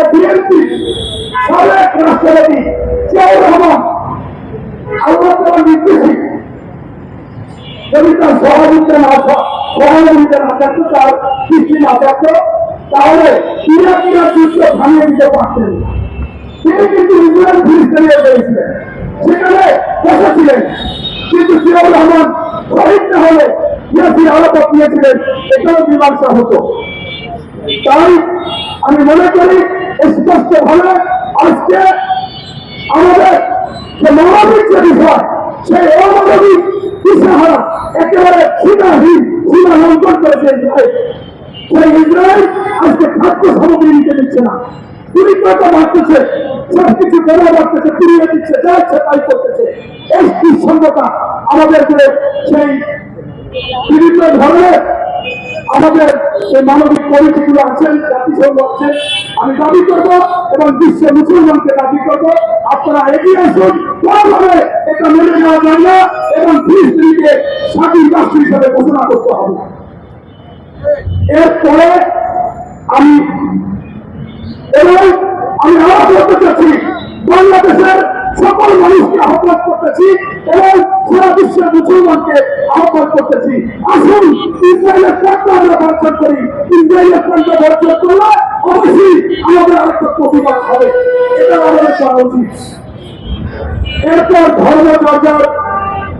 যে বিএনপি সাবেক রাষ্ট্রপতি জিয়াউর রহমান, আল্লাহ তাআলার নির্দেশে যদি তার সহযোগিতা না সহযোগিতা না থাকতো তাহলে থামিয়ে দিতে পারতেন তিনি কিন্তু ইসরায়েল ফিলিস্তিনে গিয়েছিলেন সেখানে কিন্তু জিয়াউর রহমান শহীদ না হলে আরাফাত নিয়েছিলেন এখানেও মীমাংসা হতো। তাই আমি মনে করি স্পষ্ট ভাবে আজকে আমাদের যে মানবিক যে বিষয়, সেই অমানবিক দিশাহারা একেবারে সীমাহীন সীমা লঙ্ঘন করেছে সেই ইসরায়েল আজকে খাদ্য সামগ্রী নিতে দিচ্ছে না। আমাদের সেই বিভিন্ন ধরনের আমাদের যে মানবিক কমিটিগুলো আছেন জাতিসংঘ আছেন আমি দাবি করব এবং বিশ্ব মুসলমানকে দাবি করব। আপনারা এগিয়ে আসুন কোনোভাবে এটা মেনে নেওয়া যায় না এবং স্বাধীন রাষ্ট্র ঘোষণা করতে হবে। এরপরে আমি, এবং আমি চাচ্ছি, বাংলাদেশের সকল মানুষকে আহ্বান করতেছি এবং সারা বিশ্বের মুসলমানকে আহ্বান করতেছি। আসুন, ইসরায়েলের পণ্য আমরা বর্জন করি। ইসরায়েলের পণ্য বর্জন করলে অবশ্যই আমাদের আরেকটা প্রতিবাদ হবে। এটা আমাদের করা উচিত। এরপর ধর্ম চর্চার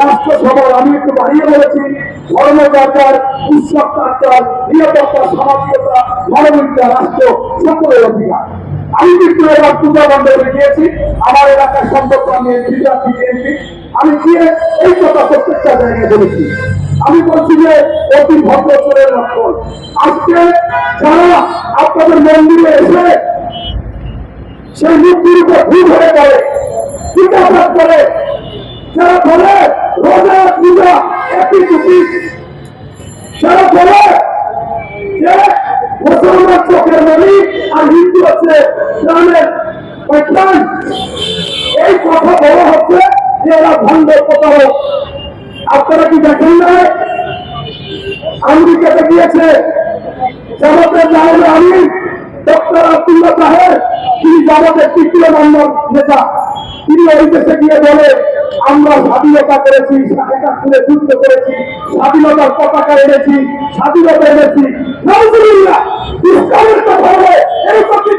রাষ্ট্রসভার, আমি একটু বাড়িয়ে বলেছি ধর্ম চর্চার উৎসব চর্চার নিরাপত্তা সামাজিকতা মানবিকতা রাষ্ট্র, সকলের অধিকার। আমি কিন্তু এবার পূজা গিয়েছি। আমার সম্পর্ক আমি আমি গিয়ে এই কথা প্রত্যেকটা জায়গায় বলেছি। আমি বলছি যে, অতি ভদ্র চোরের লক্ষণ। আজকে যারা আপনাদের মন্দিরে এসে সেই মূর্তির উপর ভুল হয়ে পড়ে জিজ্ঞাসা করে, যারা বলে রোজা, পূজা একই টুপি যারা যে মুসলমান চোখের মনি আর হিন্দু হচ্ছে আপনারা কি দেখেন না আমেরিকাতে গিয়েছে জামাতের আমি ডক্টর আব্দুল্লাহ সাহেব তিনি জামাতের তৃতীয় নম্বর নেতা। তিনি ওই দেশে গিয়ে বলে, আমরা স্বাধীনতা করেছি যুদ্ধ করেছি, স্বাধীনতার পতাকা এনেছি, স্বাধীনতা এনেছি নাউজুবিল্লাহ ইসলামের কথা বলে এই টপিক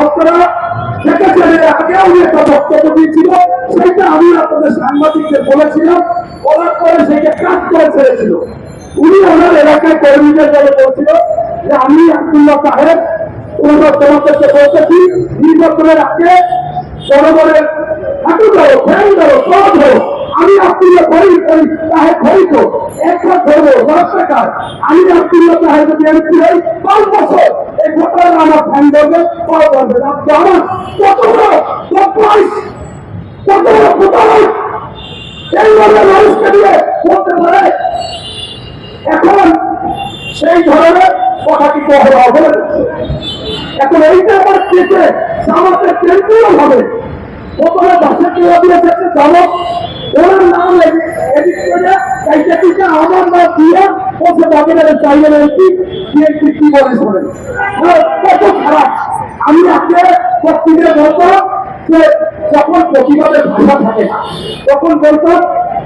আপনারা দেখেছেন এর আগেও একটা বক্তব্য দিয়েছিল, সেটা আমি আপনাদের সাংবাদিকদের বলেছিলাম বলার পরে সেটা কাজ করে ছেড়েছিল উনি ওনার এলাকায় কর্মীদের দলে বলছিল যে, আমি আব্দুল্লাহ সাহেব ওনার তোমাদেরকে বলতেছি নির্বাচনের আগে জনগণের হাঁটু ধরো ফ্যান ধরো সব ধরো আমি আব্দুল্লাহ করি করি তাহে খরিত একটা ধরবো, দশ টাকার আমি আব্দুল্লাহ সাহেব যদি এমপি হই পাঁচ বছর। এই ঘটনা আমার ফ্যান করবে এখন সেই ধরনের এখন এইটা আমার কেটে আমাদের কেন্দ্রীয় হবে? প্রথমে বাসের কেলা দিয়েছে যে জামক ওনার নাম এডিট করে এইটা কিন্তু আমার নাম দিয়ে কি বলে শোনেন হ্যাঁ, কত খারাপ আমি আজকে বলতাম যে যখন প্রতিবাদের ভাষা থাকে না তখন বলতাম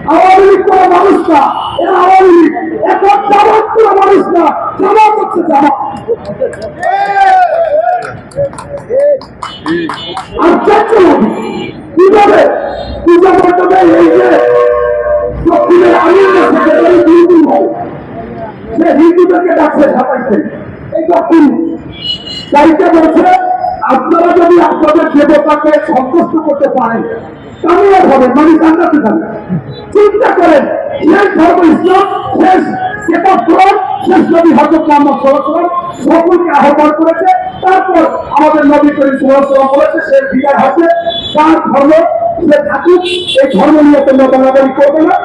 আওয়ামী লীগ কোনো মানুষ না এরা আওয়ামী লীগ এখন জামাত কোনো মানুষ না জামাত হচ্ছে জামাত আশ্চর্য লাগে কীভাবে? পূজা মণ্ডপে এই যে দক্ষিণের আমির হিন্দু হয় সে হিন্দুদেরকে ডাকছে সাতাইছে এই দক্ষিণ চাইতে বলছে, আপনারা যদি আপনাদের দেবতাকে সন্তুষ্ট করতে পারেন কামিয়াব হবেন মানে জান্নাতে যাবেন চিন্তা করেন, শেষ ধর্ম ইসলাম, শেষ সকলকে আহ্বান করেছে। তারপর আমাদের নবী করিম সাল্লাম বলেছে, সে বিদায় আছে তুলে নিয়ে করবে না।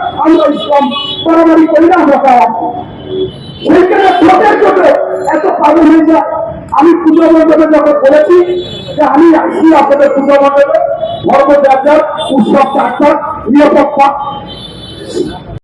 না এত আমি পুজো মণ্ডপে যখন বলেছি যে আমি আসি আপনাদের পুজো মণ্ডপে, ধর্ম যার যার উৎসব চারটা নিরাপত্তা।